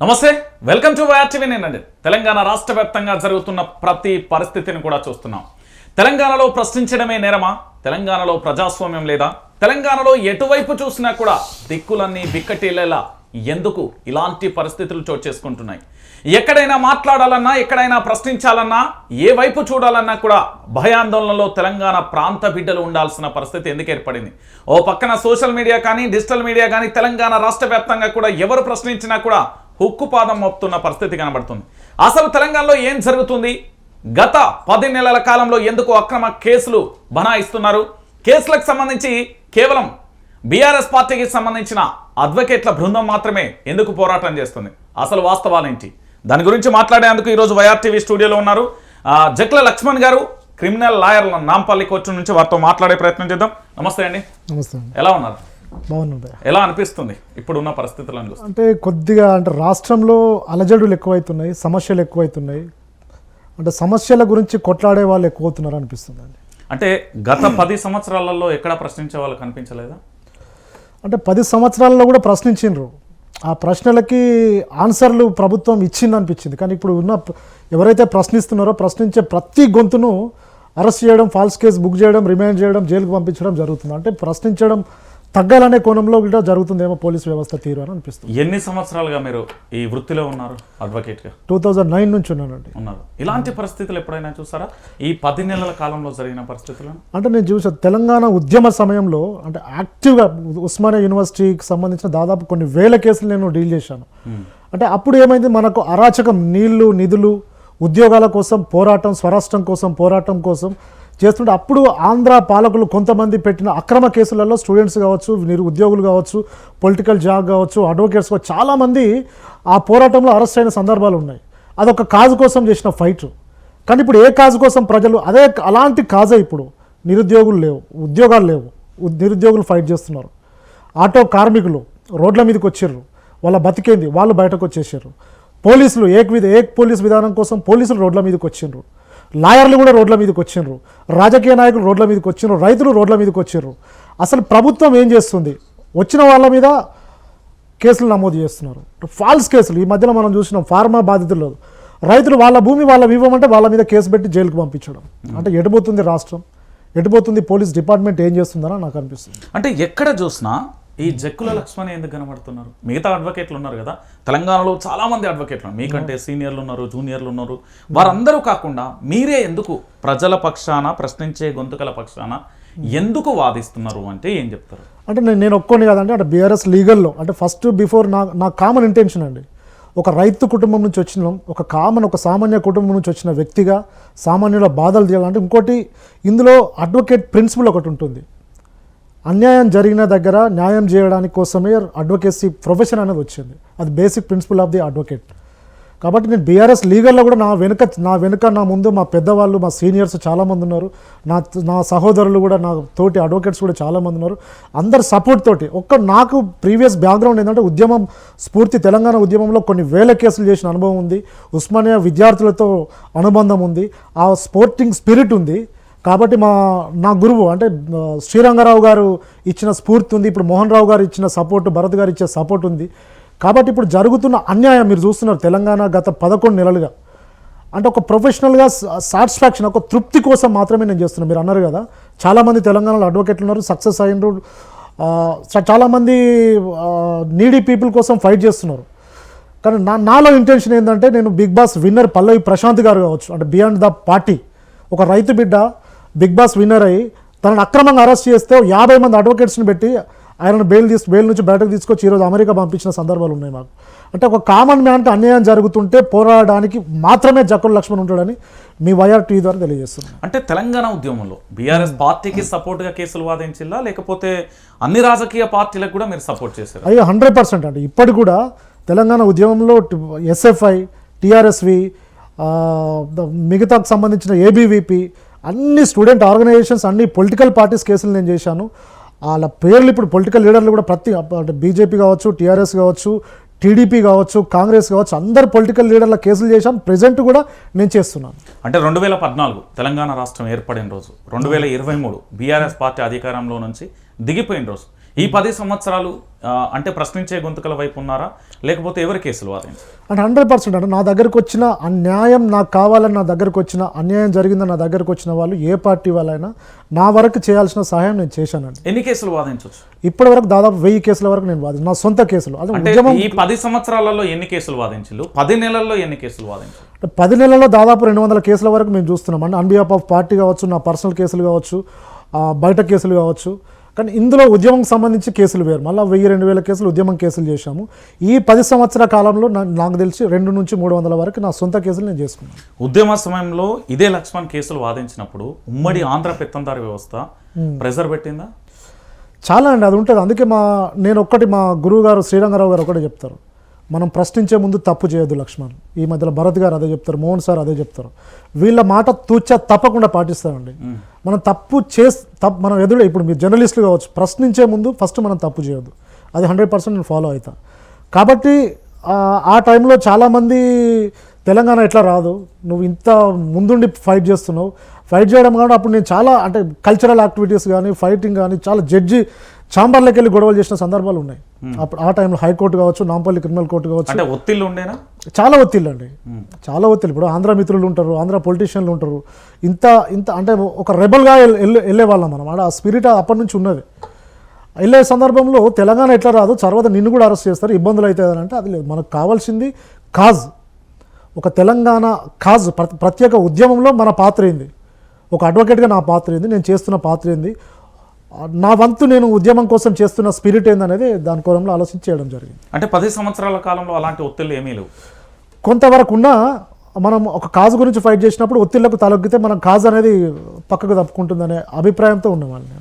నమస్తే welcome to YRTV నేనండి తెలంగాణ రాష్ట్ర వ్యాప్తంగా జరుగుతున్న ప్రతి పరిస్థితిని కూడా చూస్తున్నాం. తెలంగాణలో ప్రశ్నించడమే నేరమా? తెలంగాణలో ప్రజాస్వామ్యం లేదా? తెలంగాణలో ఎటువైపు చూసినా కూడా దిక్కులన్నీ బిక్కటిల్లేలా ఎందుకు ఇలాంటి పరిస్థితులు చోటు చేసుకుంటున్నాయి? ఎక్కడైనా మాట్లాడాలన్నా ఎక్కడైనా ప్రశ్నించాలన్నా ఏ వైపు చూడాలన్నా కూడా భయాందోళనలో తెలంగాణ ప్రాంత బిడ్డలు ఉండాల్సిన పరిస్థితి ఎందుకు ఏర్పడింది? ఓ పక్కన సోషల్ మీడియా కానీ డిజిటల్ మీడియా కానీ తెలంగాణ రాష్ట్ర వ్యాప్తంగా కూడా ఎవరు ప్రశ్నించినా కూడా హుక్కుపాదం మోపుతున్న పరిస్థితి కనబడుతుంది. అసలు తెలంగాణలో ఏం జరుగుతుంది? గత పది నెలల కాలంలో ఎందుకు అక్రమ కేసులు బనాయిస్తున్నారు? కేసులకు సంబంధించి కేవలం బీఆర్ఎస్ పార్టీకి సంబంధించిన అడ్వకేట్ల బృందం మాత్రమే ఎందుకు పోరాటం చేస్తుంది? అసలు వాస్తవాలేంటి దాని గురించి మాట్లాడేందుకు ఈరోజు వైఆర్ టీవీ స్టూడియోలో ఉన్నారు. జక్ల లక్ష్మణ్ గారు క్రిమినల్ లాయర్ల నాంపల్లి కోర్టు నుంచి వారితో మాట్లాడే ప్రయత్నం చేద్దాం. నమస్తే అండి. నమస్తే ఎలా ఉన్నారు? భయ్య ఎలా అనిపిస్తుంది ఇప్పుడున్న పరిస్థితులను అంటే కొద్దిగా అంటే రాష్ట్రంలో అలజడులు ఎక్కువైతున్నాయి సమస్యలు ఎక్కువైతున్నాయి. అంటే సమస్యల గురించి కొట్లాడే వాళ్ళు ఎక్కువ అవుతున్నారు అనిపిస్తుంది అండి. అంటే గత పది సంవత్సరాలలో ఎక్కడ ప్రశ్నించే వాళ్ళు కనిపించలేదా? అంటే పది సంవత్సరాల్లో కూడా ప్రశ్నించిండ్రు. ఆ ప్రశ్నలకి ఆన్సర్లు ప్రభుత్వం ఇచ్చింది అనిపించింది. కానీ ఇప్పుడు ఉన్న ఎవరైతే ప్రశ్నిస్తున్నారో ప్రశ్నించే ప్రతి గొంతును అరెస్ట్ చేయడం ఫాల్స్ కేసు బుక్ చేయడం రిమాండ్ చేయడం జైలుకు పంపించడం జరుగుతుంది. అంటే ప్రశ్నించడం తగ్గాలనే కోణంలో కూడా జరుగుతుందేమో పోలీస్ వ్యవస్థ తీరు అని అనిపిస్తుంది. ఎన్ని సంవత్సరాలుగా మీరు ఈ వృత్తిలో ఉన్నారు అడ్వకేట్గా? టూ థౌజండ్ నైన్ నుంచి ఉన్నానండి. ఉన్నారు. ఇలాంటి పరిస్థితులు ఎప్పుడైనా చూసారా? ఈ పది నెలల కాలంలో జరిగిన పరిస్థితులను అంటే నేను చూసాను తెలంగాణ ఉద్యమ సమయంలో అంటే యాక్టివ్గా ఉస్మానియా యూనివర్సిటీకి సంబంధించిన దాదాపు కొన్ని వేల కేసులు నేను డీల్ చేశాను. అంటే అప్పుడు ఏమైంది? మనకు అరాచకం నీళ్ళు నిధులు ఉద్యోగాల కోసం పోరాటం స్వరాష్ట్రం కోసం పోరాటం కోసం చేస్తుంటే అప్పుడు ఆంధ్ర పాలకులు కొంతమంది పెట్టిన అక్రమ కేసులలో స్టూడెంట్స్ కావచ్చు నిరు ఉద్యోగులు కావచ్చు పొలిటికల్ జాబ్ కావచ్చు అడ్వకేట్స్ కావచ్చు చాలామంది ఆ పోరాటంలో అరెస్ట్ అయిన సందర్భాలు ఉన్నాయి. అదొక కాజు కోసం చేసిన ఫైట్. కానీ ఇప్పుడు ఏ కాజు కోసం ప్రజలు అదే అలాంటి కాజే ఇప్పుడు. నిరుద్యోగులు లేవు ఉద్యోగాలు లేవు నిరుద్యోగులు ఫైట్ చేస్తున్నారు. ఆటో కార్మికులు రోడ్ల మీదకి వచ్చారు. వాళ్ళ బతికేంది? వాళ్ళు బయటకు వచ్చేసారు. పోలీసులు ఏక్ విధ ఏక్ పోలీస్ విధానం కోసం పోలీసులు రోడ్ల మీదకి వచ్చిండ్రు. లాయర్లు కూడా రోడ్ల మీదకి వచ్చిండ్రు. రాజకీయ నాయకులు రోడ్ల మీదకి వచ్చిండ్రు. రైతులు రోడ్ల మీదకి వచ్చిండ్రు. అసలు ప్రభుత్వం ఏం చేస్తుంది? వచ్చిన వాళ్ళ మీద కేసులు నమోదు చేస్తున్నారు. ఫాల్స్ కేసులు. ఈ మధ్యలో మనం చూసినాం ఫార్మా బాధితులు. రైతులు వాళ్ళ భూమి వాళ్ళ ఇవ్వమంటే వాళ్ళ మీద కేసు పెట్టి జైలుకు పంపించడం. అంటే ఎటుపోతుంది రాష్ట్రం? ఎటుపోతుంది పోలీస్ డిపార్ట్మెంట్ ఏం చేస్తుందని నాకు అనిపిస్తుంది. అంటే ఎక్కడ చూసినా ఈ జక్కుల లక్ష్మణ్ ఎందుకు కనబడుతున్నారు? మిగతా అడ్వకేట్లు ఉన్నారు కదా. తెలంగాణలో చాలా మంది అడ్వకేట్లు. మీకంటే సీనియర్లు ఉన్నారు జూనియర్లు ఉన్నారు. వారందరూ కాకుండా మీరే ఎందుకు ప్రజల పక్షాన ప్రశ్నించే గొంతుకల పక్షాన ఎందుకు వాదిస్తున్నారు అంటే ఏం చెప్తారు? అంటే నేను నేను ఒక్కొని కాదండి అంటే బీఆర్ఎస్ లీగల్లో అంటే ఫస్ట్ బిఫోర్ నా నా కామన్ ఇంటెన్షన్ అండి. ఒక రైతు కుటుంబం నుంచి వచ్చిన ఒక కామన్ ఒక సామాన్య కుటుంబం నుంచి వచ్చిన వ్యక్తిగా సామాన్యుల బాధలు చేయాలంటే ఇంకోటి ఇందులో అడ్వకేట్ ప్రిన్సిపల్ ఒకటి ఉంటుంది. అన్యాయం జరిగిన దగ్గర న్యాయం చేయడానికి కోసమే అడ్వకేసీ ప్రొఫెషన్ అనేది వచ్చింది. అది basic principle of the advocate కాబట్టి నేను బీఆర్ఎస్ లీగల్లో కూడా నా వెనుక నా వెనుక నా ముందు మా పెద్దవాళ్ళు మా సీనియర్స్ చాలామంది ఉన్నారు. నా నా సహోదరులు కూడా నా తోటి అడ్వకేట్స్ కూడా చాలామంది ఉన్నారు. అందరు సపోర్ట్ తోటి ఒక్క నాకు ప్రీవియస్ బ్యాక్గ్రౌండ్ ఏంటంటే ఉద్యమం స్ఫూర్తి తెలంగాణ ఉద్యమంలో కొన్ని వేల కేసులు చేసిన అనుభవం ఉంది. ఉస్మానియా విద్యార్థులతో అనుబంధం ఉంది. ఆ స్పోర్టింగ్ స్పిరిట్ ఉంది. కాబట్టి మా నా గురువు అంటే శ్రీరంగారావు గారు ఇచ్చిన స్ఫూర్తి ఉంది. ఇప్పుడు మోహన్ రావు గారు ఇచ్చిన సపోర్ట్ భరత్ గారు ఇచ్చే సపోర్ట్ ఉంది. కాబట్టి ఇప్పుడు జరుగుతున్న అన్యాయం మీరు చూస్తున్నారు తెలంగాణ గత పదకొండు నెలలుగా. అంటే ఒక ప్రొఫెషనల్గా సాటిస్ఫాక్షన్ ఒక తృప్తి కోసం మాత్రమే నేను చేస్తున్నాను మీరు అన్నారు కదా చాలామంది తెలంగాణలో అడ్వకేట్లు ఉన్నారు సక్సెస్ అయినరు చాలామంది నీడీ పీపుల్ కోసం ఫైట్ చేస్తున్నారు. కానీ నా నాలో ఇంటెన్షన్ ఏంటంటే నేను Bigg Boss winner Pallavi Prashanth గారు కావచ్చు. అంటే బియాండ్ ద పార్టీ. ఒక రైతు బిడ్డ బిగ్ బాస్ విన్నర్ అయ్యి తనను అక్రమంగా అరెస్ట్ చేస్తే యాభై మంది అడ్వకేట్స్ని పెట్టి ఆయనను బెయిల్ తీసు బెయిల్ నుంచి బయటకు తీసుకొచ్చి ఈరోజు అమెరికా పంపించిన సందర్భాలు ఉన్నాయి మాకు. అంటే ఒక కామన్ మ్యాన్కి అన్యాయం జరుగుతుంటే పోరాడడానికి మాత్రమే జక్కుల లక్ష్మణ్ ఉంటాడని మీ వైఆర్ టీవీ ద్వారా తెలియజేస్తున్నాను అంటే తెలంగాణ ఉద్యమంలో బీఆర్ఎస్ పార్టీకి సపోర్ట్గా కేసులు వాదించిల్లా? లేకపోతే అన్ని రాజకీయ పార్టీలకు కూడా మీరు సపోర్ట్ చేశారు? అయ్యో హండ్రెడ్ పర్సెంట్ అండి. ఇప్పటికి కూడా తెలంగాణ ఉద్యమంలో ఎస్ఎఫ్ఐ టీఆర్ఎస్వి మిగతాకు సంబంధించిన ఏబీవీపీ అన్ని స్టూడెంట్ ఆర్గనైజేషన్స్ అన్ని పొలిటికల్ పార్టీస్ కేసులు నేను చేశాను. వాళ్ళ పేర్లు ఇప్పుడు పొలిటికల్ లీడర్లు కూడా ప్రతి అంటే బీజేపీ కావచ్చు టీఆర్ఎస్ కావచ్చు టీడీపీ కావచ్చు కాంగ్రెస్ కావచ్చు అందరు పొలిటికల్ లీడర్ల కేసులు చేశాను ప్రజెంట్ కూడా నేను చేస్తున్నాను. అంటే రెండు వేల పద్నాలుగు తెలంగాణ రాష్ట్రం ఏర్పడిన రోజు రెండు వేల ఇరవై మూడు బీఆర్ఎస్ పార్టీ అధికారంలో నుంచి దిగిపోయిన రోజు ఈ పది సంవత్సరాలు అంటే ప్రశ్నించే గొంతుకల వైపు ఉన్నారా? లేకపోతే ఎవరి కేసులు వాదించారు అంటే హండ్రెడ్ పర్సెంట్ అంటే నా దగ్గరకు వచ్చిన అన్యాయం నాకు కావాలని నా దగ్గరకు వచ్చిన అన్యాయం జరిగిందని నా దగ్గరకు వచ్చిన వాళ్ళు ఏ పార్టీ వాళ్ళైనా నా వరకు చేయాల్సిన సహాయం నేను చేశానండి. ఎన్ని కేసులు వాదించవచ్చు ఇప్పటి వరకు దాదాపు వెయ్యి కేసుల వరకు నేను వాది నా సొంత కేసులు. అంటే ఈ పది సంవత్సరాలలో ఎన్ని కేసులు వాదించారు పది నెలల్లో ఎన్ని కేసులు వాదించారు అంటే పది నెలల్లో దాదాపు రెండు వందల కేసుల వరకు మేము చూస్తున్నాం. అంటే అన్ బిహాఫ్ ఆఫ్ పార్టీ కావచ్చు నా పర్సనల్ కేసులు కావచ్చు బయట కేసులు కావచ్చు. కానీ ఇందులో ఉద్యమం సంబంధించి కేసులు వేరు. మళ్ళీ వెయ్యి రెండు వేల కేసులు ఉద్యమం కేసులు చేశాము. ఈ పది సంవత్సరాల కాలంలో నాకు తెలిసి రెండు నుంచి మూడు వందల వరకు నా సొంత కేసులు నేను చేసుకున్నాను. ఉద్యమ సమయంలో ఇదే లక్ష్మణ్ కేసులు వాదించినప్పుడు ఉమ్మడి ఆంధ్ర పెత్తందారి వ్యవస్థ ప్రెజర్ పెట్టిందా? చాలా అండి అది ఉంటుంది. అందుకే మా నేను ఒక్కటి మా గురువు గారు శ్రీరంగారావు గారు ఒకటే చెప్తారు. మనం ప్రశ్నించే ముందు తప్పు చేయొద్దు లక్ష్మణ్. ఈ మధ్యలో భరత్ గారు అదే చెప్తారు మోహన్ సార్ అదే చెప్తారు. వీళ్ళ మాట తూచా తప్పకుండా పాటిస్తామండి మనం తప్పు చేస్ తప్పు మనం ఎదురు ఇప్పుడు మీరు జర్నలిస్టులు కావచ్చు ప్రశ్నించే ముందు ఫస్ట్ మనం తప్పు చేయొద్దు. అది హండ్రెడ్ పర్సెంట్ నేను ఫాలో అవుతా. కాబట్టి ఆ- ఆ టైంలో చాలామంది తెలంగాణ ఎట్లా రాదు? నువ్వు ఇంత ముందుండి ఫైట్ చేస్తున్నావు. ఫైట్ చేయడం కానీ అప్పుడు నేను చాలా అంటే కల్చరల్ యాక్టివిటీస్ కానీ ఫైటింగ్ కానీ చాలా జడ్జి ఛాంబర్లోకి వెళ్ళి గొడవలు చేసిన సందర్భాలు ఉన్నాయి. అప్పుడు ఆ టైంలో హైకోర్టు కావచ్చు నాంపల్లి క్రిమినల్ కోర్టు కావచ్చు. అంటే ఒత్తిళ్ళు ఉండేనా? చాలా ఒత్తిళ్ళు అండి. చాలా ఒత్తిళ్ళు. ఇప్పుడు ఆంధ్ర మిత్రులు ఉంటారు ఆంధ్ర పొలిటీషియన్లు ఉంటారు. ఇంత ఇంత అంటే ఒక రెబల్గా వెళ్ళే వాళ్ళం మనం. ఆడ ఆ స్పిరిట్ అప్పటి నుంచి ఉన్నది. వెళ్ళే సందర్భంలో తెలంగాణ ఎట్లా రాదు తర్వాత నిన్ను కూడా అరెస్ట్ చేస్తారు ఇబ్బందులు అవుతాయి అంటే అది లేదు. మనకు కావాల్సింది కాజ్. ఒక తెలంగాణ కాజ్ ప్ర- ప్రత్యేక ఉద్యమంలో మన పాత్ర ఏంది? ఒక అడ్వకేట్గా నా పాత్ర ఏంది? నేను చేస్తున్న పాత్ర ఏంది? నా వంతు నేను ఉద్యమం కోసం చేస్తున్న స్పిరిట్ ఏందనేది దాని కోణంలో ఆలోచించి చేయడం జరిగింది. అంటే పది సంవత్సరాల కాలంలో అలాంటి ఒత్తిళ్ళు ఏమీ లేవు. కొంతవరకు ఉన్నా మనం ఒక కాజు గురించి ఫైట్ చేసినప్పుడు ఒత్తిళ్ళకు తలొగ్గితే మనం కాజు అనేది పక్కకు తప్పుకుంటుందనే అభిప్రాయంతో ఉన్నాం